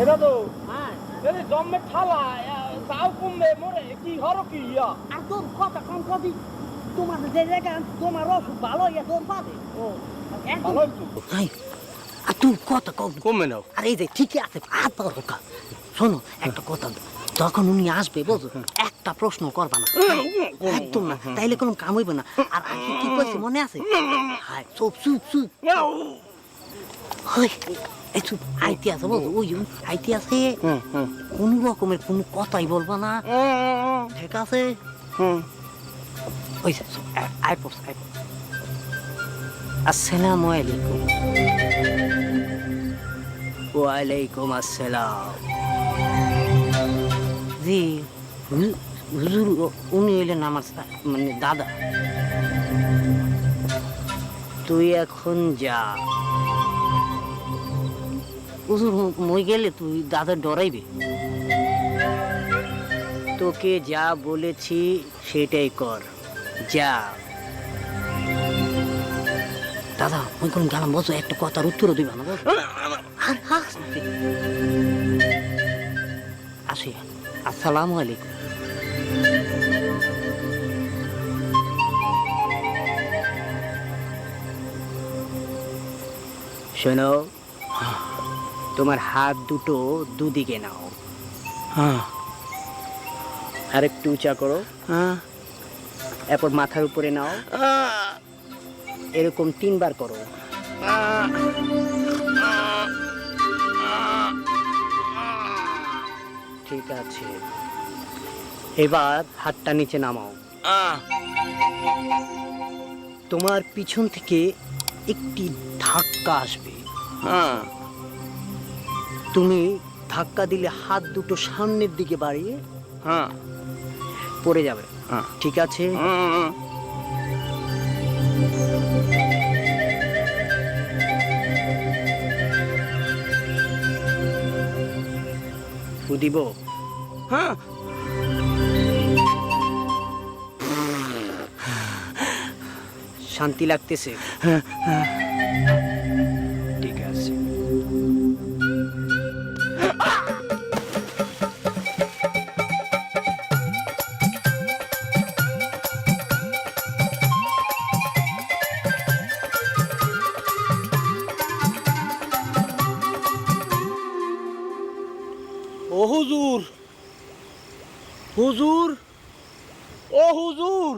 এটা তো হ্যাঁ। ঠালা যাও কমবে মোরে কি হরো কি ইয়া। আর তোর কথা কম কবি তোমার যে জায়গা তোমার অসুখ ভালো ইয়া তোর পাবে। ও ভালো তো আর তুই কথা কম কমবে নাও। আর এই যে ঠিকই আছে হাত পাওয়ার কথা। শোনো একটা কথা যখন উনি আসবে বুঝো একটা প্রশ্ন করবা না। একদম না। তাইলে কোনো কাম হইবে না। আর কি কইছে মনে আছে? হাই চুপ চুপ চুপ। হই। চুপ আইতে আছে বুঝো ওই আইতে আছে। কোন রকমের কোনো কথাই বলবা না। ঠিক আছে? ওই আই পড়ছ আই পড়ছ। আসসালামু আলাইকুম। ওয়ালাইকুম আসসালাম। জি হুজুর উনি হইলেন আমার মানে দাদা। তুই এখন যা। মই গেলে তুই দাদা ডরাইবে। তোকে যা বলেছি সেটাই কর। যা। দাদা ওই কোন গেলাম, বসো, একটা কথার উত্তরও দিবা না আর, আসি। আসসালামু আলাইকুম। শোনো তোমার হাত দুটো দুদিকে নাও। হ্যাঁ। আর একটু উঁচা করো। হ্যাঁ। এরপর মাথার উপরে নাও। এরকম তিনবার করো। ঠিক আছে। এবার হাতটা নিচে নামাও। তোমার পিছন থেকে একটি ধাক্কা আসবে। হ্যাঁ। তুমি ধাক্কা দিলে হাত দুটো সামনের দিকে বাড়িয়ে হ্যাঁ। পড়ে যাবে। হ্যাঁ। ঠিক আছে? দিব হ্যাঁ। শান্তি লাগতেছে। ঠিক ও হুজুর। হুজুর? ও হুজুর।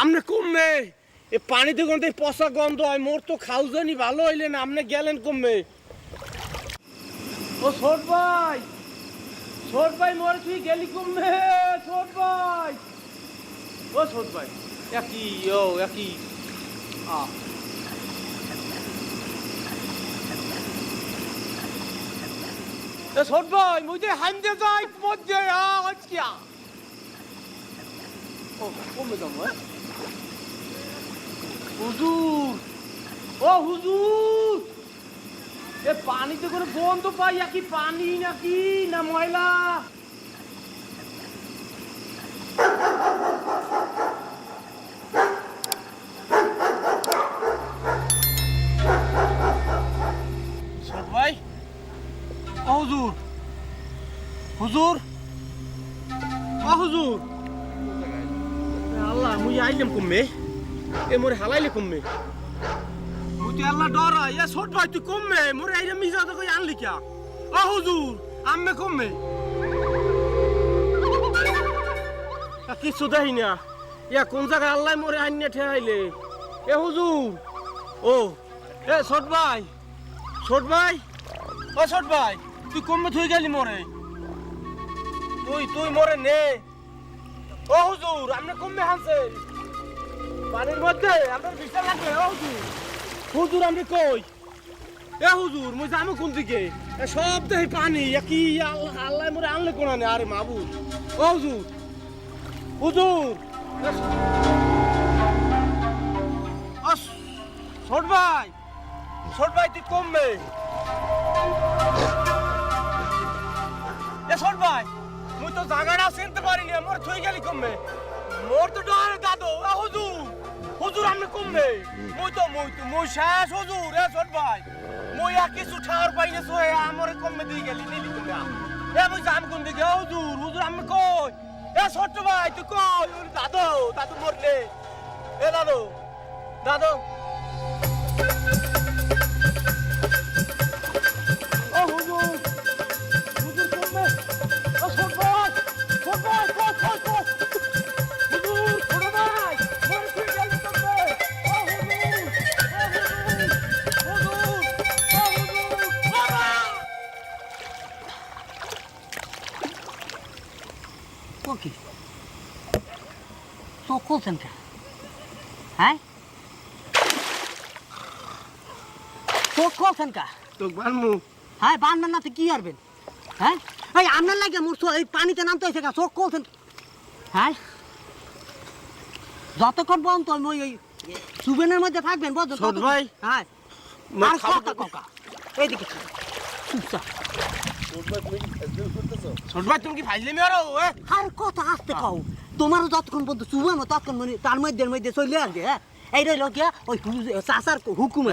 আপনি কমবে এ পানিতে গন্ধে পচা গন্ধ হয়, মোর তো খাউজানি ভালো হইলেন আপনি গেলেন কমবে ও ছোট ভাই ছোট ভাই, মোর তুই গেলি কমবে ছোট ভাই। ও ছোট ভাই একই ও একই আ এ ছোট 뭐지? মুঝে হামদে যাই মধ্যে আজকিয়া ও কমে যাব হ্যাঁ হুজুর ও হুজুর এ পানিতে করে গন্ধ পাই কি পানি নাকি না ময়লা হুজুর? ও হুজুর। আল্লাহ মুই আইলাম কমবে এ মোরে হালাইলে কমবে মুই তো আল্লাহ ডর ইয়া ছোট ভাই তুই কমবে মোরে আইলাম মিজা তো কই আনলি কিয়া? ও হুজুর আম্মে কমবে আ, কিচ্ছু দেই না। ইয়া কোন জায়গায় আল্লাহ মোরে আইনে ঠেহাইলে? এ হুজুর। ও এ ছোট ভাই। ছোট ভাই? ও ছোট ভাই তুই কমবে থই গেলি মোরে। তুই তুই মোরে নে। ও হুজুর আপনি কমবে হানছে। পানির মধ্যে আপনার বিশাল লাগবে ও হুজুর। হুজুর আপনি কই? এ হুজুর, মুই যাব কোন দিকে? সব দেহি পানি কি আল্লাহ আল্লাহ মোরে আনলে কোনানে আরে মাবুদ। ও হুজুর হুজুর ছোট ভাই ছোট ভাই, তুই কমবে। এ ছোট ভাই। মুই তো জায়গাটা চিনতে পারিনি মোর থই গেলি কমবে। মোর তো ডরে দাদু হুজুর হুজুর আপনি কমবে। মুই তো মুই তো মুই শেষ হুজুর এ ছোট ভাই। মুই কিছু ঠাওর পাইনে সোয়ে আমরে কমে দিয়ে গেলি, নিলি তুমি এ বুঝ আমি কোন দিকে হুজুর হুজুর আমি কই? এ ছোট ভাই, তুই কই? দাদু দাদু মরলে এ দাদু দাদু। কি? চোখ খুলছেন কে হ্যাঁ? চোখ খুলছেন কা? তো বানমু হ্যাঁ বান্নার নাতে কি আরবেন হ্যাঁ? এই আপনার লাগে মোর এই পানিতে নামতে হয়েছে কা চোখ খুলছেন হ্যাঁ? যতক্ষণ পর্যন্ত ওই ওই সুবেনের মধ্যে থাকবেন ছোট ভাই। হ্যাঁ? আর কথা কাকা এইদিকে চুপচাপ। ছোট ভাই তুমি কি ফাইলে মেরো আর? কথা আসতে কও। তোমারও যতক্ষণ পর্যন্ত চুবে না ততক্ষণ মানে তার মধ্যে মধ্যে চলে আসবে হ্যাঁ? এই রইল গিয়া ওই চাষার হুকুমে